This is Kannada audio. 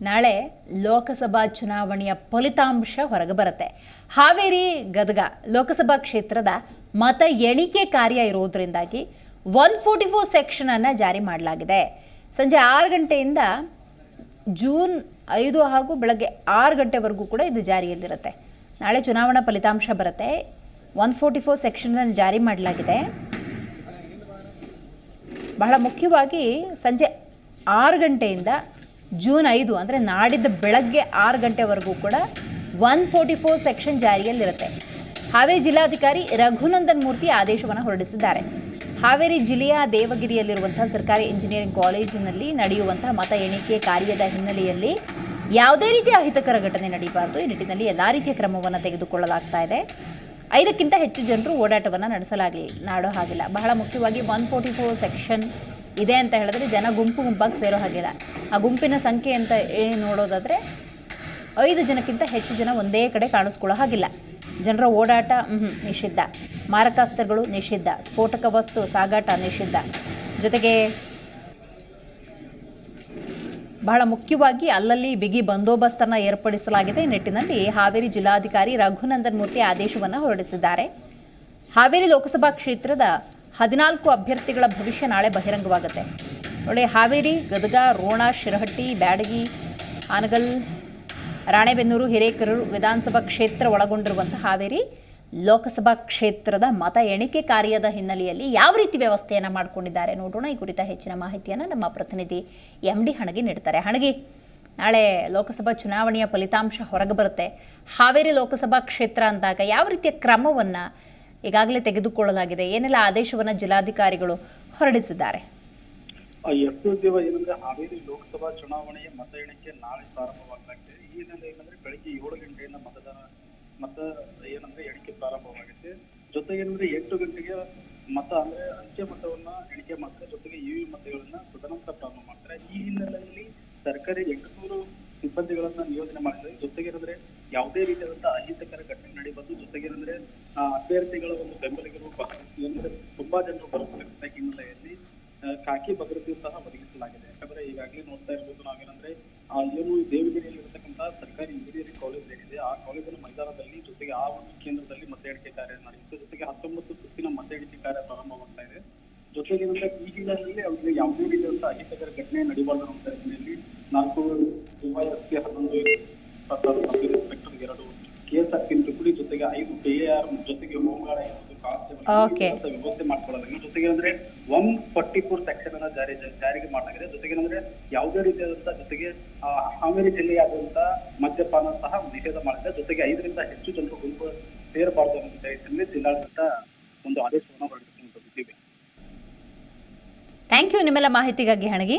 ನಾಳೆ ಲೋಕಸಭಾ ಚುನಾವಣೆಯ ಫಲಿತಾಂಶ ಹೊರಗೆ ಬರುತ್ತೆ. ಹಾವೇರಿ, ಗದಗ ಲೋಕಸಭಾ ಕ್ಷೇತ್ರದ ಮತ ಎಣಿಕೆ ಕಾರ್ಯ ಇರೋದ್ರಿಂದಾಗಿ ಒನ್ ಫೋರ್ಟಿ ಫೋರ್ ಸೆಕ್ಷನನ್ನು ಜಾರಿ ಮಾಡಲಾಗಿದೆ. ಸಂಜೆ ಆರು ಗಂಟೆಯಿಂದ ಜೂನ್ ಐದು ಹಾಗೂ ಬೆಳಗ್ಗೆ ಆರು ಗಂಟೆವರೆಗೂ ಕೂಡ ಇದು ಜಾರಿಯಲ್ಲಿರುತ್ತೆ. ನಾಳೆ ಚುನಾವಣಾ ಫಲಿತಾಂಶ ಬರುತ್ತೆ. ಒನ್ ಫೋರ್ಟಿ ಫೋರ್ ಸೆಕ್ಷನನ್ನು ಜಾರಿ ಮಾಡಲಾಗಿದೆ. ಬಹಳ ಮುಖ್ಯವಾಗಿ ಸಂಜೆ ಆರು ಗಂಟೆಯಿಂದ ಜೂನ್ ಐದು ಅಂದರೆ ನಾಡಿದ್ದ ಬೆಳಗ್ಗೆ ಆರು ಗಂಟೆವರೆಗೂ ಕೂಡ ಒನ್ ಫೋರ್ಟಿ ಫೋರ್ ಸೆಕ್ಷನ್ ಜಾರಿಯಲ್ಲಿರುತ್ತೆ. ಹಾವೇರಿ ಜಿಲ್ಲಾಧಿಕಾರಿ ರಘುನಂದನ್ ಮೂರ್ತಿ ಆದೇಶವನ್ನು ಹೊರಡಿಸಿದ್ದಾರೆ. ಹಾವೇರಿ ಜಿಲ್ಲೆಯ ದೇವಗಿರಿಯಲ್ಲಿರುವಂಥ ಸರ್ಕಾರಿ ಇಂಜಿನಿಯರಿಂಗ್ ಕಾಲೇಜಿನಲ್ಲಿ ನಡೆಯುವಂಥ ಮತ ಎಣಿಕೆ ಕಾರ್ಯದ ಹಿನ್ನೆಲೆಯಲ್ಲಿ ಯಾವುದೇ ರೀತಿಯ ಅಹಿತಕರ ಘಟನೆ ನಡೀಬಾರದು. ಈ ನಿಟ್ಟಿನಲ್ಲಿ ಎಲ್ಲ ರೀತಿಯ ಕ್ರಮವನ್ನು ತೆಗೆದುಕೊಳ್ಳಲಾಗ್ತಾ ಇದೆ. ಐದಕ್ಕಿಂತ ಹೆಚ್ಚು ಜನರು ಓಡಾಟವನ್ನು ನಡೆಸಲಾಗಲಿ ನಾಡೋ ಹಾಗಿಲ್ಲ ಬಹಳ ಮುಖ್ಯವಾಗಿ ಒನ್ ಫೋರ್ಟಿ ಫೋರ್ ಸೆಕ್ಷನ್ ಇದೆ ಅಂತ ಹೇಳಿದ್ರೆ ಜನ ಗುಂಪು ಗುಂಪಾಗಿ ಸೇರೋ ಹಾಗಿಲ್ಲ. ಆ ಗುಂಪಿನ ಸಂಖ್ಯೆ ಅಂತ ನೋಡೋದಾದರೆ ಐದು ಜನಕ್ಕಿಂತ ಹೆಚ್ಚು ಜನ ಒಂದೇ ಕಡೆ ಕಾಣಿಸ್ಕೊಳ್ಳೋ ಹಾಗಿಲ್ಲ. ಜನರ ಓಡಾಟ ನಿಷಿದ್ಧ. ಮಾರಕಾಸ್ತ್ರಗಳು ನಿಷಿದ್ಧ. ಸ್ಫೋಟಕ ವಸ್ತು, ಸಾಗಾಟ ನಿಷಿದ್ಧ. ಜೊತೆಗೆ ಬಹಳ ಮುಖ್ಯವಾಗಿ ಅಲ್ಲಲ್ಲಿ ಬಿಗಿ ಬಂದೋಬಸ್ತನ್ನು ಏರ್ಪಡಿಸಲಾಗಿದೆ. ಈ ನಿಟ್ಟಿನಲ್ಲಿ ಹಾವೇರಿ ಜಿಲ್ಲಾಧಿಕಾರಿ ರಘುನಂದನ್ ಮೂರ್ತಿ ಆದೇಶವನ್ನು ಹೊರಡಿಸಿದ್ದಾರೆ. ಹಾವೇರಿ ಲೋಕಸಭಾ ಕ್ಷೇತ್ರದ ಹದಿನಾಲ್ಕು ಅಭ್ಯರ್ಥಿಗಳ ಭವಿಷ್ಯ ನಾಳೆ ಬಹಿರಂಗವಾಗುತ್ತೆ. ನೋಡಿ ಹಾವೇರಿ, ಗದಗ, ರೋಣ, ಶಿರಹಟ್ಟಿ, ಬ್ಯಾಡಗಿ, ಆನಗಲ್, ರಾಣೆಬೆನ್ನೂರು, ಹಿರೇಕೆರೂರು ವಿಧಾನಸಭಾ ಕ್ಷೇತ್ರ ಒಳಗೊಂಡಿರುವಂಥ ಹಾವೇರಿ ಲೋಕಸಭಾ ಕ್ಷೇತ್ರದ ಮತ ಎಣಿಕೆ ಕಾರ್ಯದ ಹಿನ್ನೆಲೆಯಲ್ಲಿ ಯಾವ ರೀತಿ ವ್ಯವಸ್ಥೆಯನ್ನು ಮಾಡಿಕೊಂಡಿದ್ದಾರೆ ನೋಡೋಣ. ಈ ಕುರಿತ ಹೆಚ್ಚಿನ ಮಾಹಿತಿಯನ್ನು ನಮ್ಮ ಪ್ರತಿನಿಧಿ ಎಂ ಡಿ ಹಣಗಿ ನೀಡ್ತಾರೆ. ಹಣಗಿ, ನಾಳೆ ಲೋಕಸಭಾ ಚುನಾವಣೆಯ ಫಲಿತಾಂಶ ಹೊರಗೆ ಬರುತ್ತೆ. ಹಾವೇರಿ ಲೋಕಸಭಾ ಕ್ಷೇತ್ರ ಅಂದಾಗ ಯಾವ ರೀತಿಯ ಕ್ರಮವನ್ನು ಈಗಾಗಲೇ ತೆಗೆದುಕೊಳ್ಳಲಾಗಿದೆ. ಏನೆಲ್ಲ ಆದೇಶವನ್ನು ಜಿಲ್ಲಾಧಿಕಾರಿಗಳು ಹೊರಡಿಸಿದ್ದಾರೆ? ದಿವ ಏನಂದ್ರೆ ಹಾವೇರಿ ಲೋಕಸಭಾ ಚುನಾವಣೆಯ ಮತ ಎಣಿಕೆ ನಾಳೆ ಪ್ರಾರಂಭವಾಗಲಾಗಿದೆ ಈ ಹಿನ್ನೆಲೆ ಏನಂದ್ರೆ ಬೆಳಿಗ್ಗೆ ಏಳು ಗಂಟೆಯಿಂದ ಮತದಾನ ಮತ ಏನಂದ್ರೆ ಎಣಿಕೆ ಪ್ರಾರಂಭವಾಗುತ್ತೆ. ಜೊತೆಗೆ ಏನಂದ್ರೆ ಎಂಟು ಗಂಟೆಗೆ ಮತ ಅಂದ್ರೆ ಅಂಚೆ ಮತವನ್ನ ಎಣಿಕೆ ಮಾಡ್ತಾರೆ. ಜೊತೆಗೆ ಇವಿ ಮತಗಳನ್ನ ತದನಂತರ ಪ್ರಾರಂಭ ಮಾಡ್ತಾರೆ. ಈ ಹಿನ್ನೆಲೆಯಲ್ಲಿ ಸರ್ಕಾರಿ ಎಂಟುನೂರು ಸಿಬ್ಬಂದಿಗಳನ್ನ ನಿಯೋಜನೆ ಮಾಡಿದ್ದಾರೆ. ಜೊತೆಗೆ ಏನಂದ್ರೆ ಯಾವುದೇ ರೀತಿಯಾದಂತಹ ಅಹಿತಕರ ಘಟನೆ ಆ, ಅಭ್ಯರ್ಥಿಗಳ ಒಂದು ಬೆಂಬಲಿಗರು ತುಂಬಾ ಜನರು ಬರುತ್ತಿರುವ ಹಿನ್ನೆಲೆಯಲ್ಲಿ ಖಾಕಿ ಭದ್ರತೆ ಸಹ ಒದಗಿಸಲಾಗಿದೆ. ಯಾಕಂದ್ರೆ ಈಗಾಗಲೇ ನೋಡ್ತಾ ಇರ್ಬೋದು ನಾವೇನಂದ್ರೆ ಏನು ದೇವಗಿರಿಯಲ್ಲಿ ಇರತಕ್ಕಂತಹ ಸರ್ಕಾರಿ ಇಂಜಿನಿಯರಿಂಗ್ ಕಾಲೇಜ್ ಏನಿದೆ, ಆ ಕಾಲೇಜಿನ ಮೈದಾನದಲ್ಲಿ ಜೊತೆಗೆ ಆ ಒಂದು ಕೇಂದ್ರದಲ್ಲಿ ಮತ ಎಣಿಕೆ ಕಾರ್ಯ ನಡೆಯುತ್ತೆ. ಜೊತೆಗೆ ಹತ್ತೊಂಬತ್ತು ಸುತ್ತಿನ ಮತ ಎಣಿಕೆ ಕಾರ್ಯ ಪ್ರಾರಂಭವಾಗ್ತಾ ಇದೆ. ಜೊತೆಗೆ ಈ ಹಿನ್ನೆಲೆಯಲ್ಲಿ ಅವ್ರಿಗೆ ಯಾವುದೇ ರೀತಿಯಾದಂತಹ ಅಹಿತಕರ ಘಟನೆ ನಡೀಬಾರ್ದು ಅಂತ ಹಿನ್ನೆಲೆಯಲ್ಲಿ ನಾಲ್ಕು ಡಿವೈಎಸ್ಪಿ ಹನ್ನೊಂದು ಇನ್ಸ್ಪೆಕ್ಟರ್ ಎರಡು ಕೆಎಆರ್ ಜೊತೆಗೆ ಹೋಮ್ಗಾರ್ಡ್ ಐದು ಕಾನ್ಸ್ಟೇಬಲ್ ವ್ಯವಸ್ಥೆ ಮಾಡ್ಕೊಳ್ಳೋದಾಗಿದೆ ಜೊತೆಗೆ ಅಂದ್ರೆ ಒನ್ ಫಾರ್ಟಿ ಫೋರ್ ಸೆಕ್ಷನ್ ಅನ್ನ ಜಾರಿ ಜಾರಿಗೆ ಮಾಡಲಾಗಿದೆ. ಜೊತೆಗೆ ಅಂದ್ರೆ ಯಾವುದೇ ರೀತಿಯಾದಂತಹ ಜೊತೆಗೆ ಹಾವೇರಿ ಜಿಲ್ಲೆಯಾದಂತಹ ಮದ್ಯಪಾನ ಸಹ ನಿಷೇಧ ಮಾಡಿದೆ. ಜೊತೆಗೆ ಐದರಿಂದ ಹೆಚ್ಚು ಜನರು ಗುಂಪು ಸೇರಬಾರದು ಅನ್ನೋ ನಿಟ್ಟಿನಲ್ಲಿ ಜಿಲ್ಲಾಡಳಿತ ಒಂದು ಆದೇಶವನ್ನು ಹೊರಡಿಸಿಕೊಂಡಿದ್ದೀವಿ ಥ್ಯಾಂಕ್ ಯು ನಿಮ್ಮೆಲ್ಲ ಮಾಹಿತಿಗಾಗಿ ಹಣಗಿ.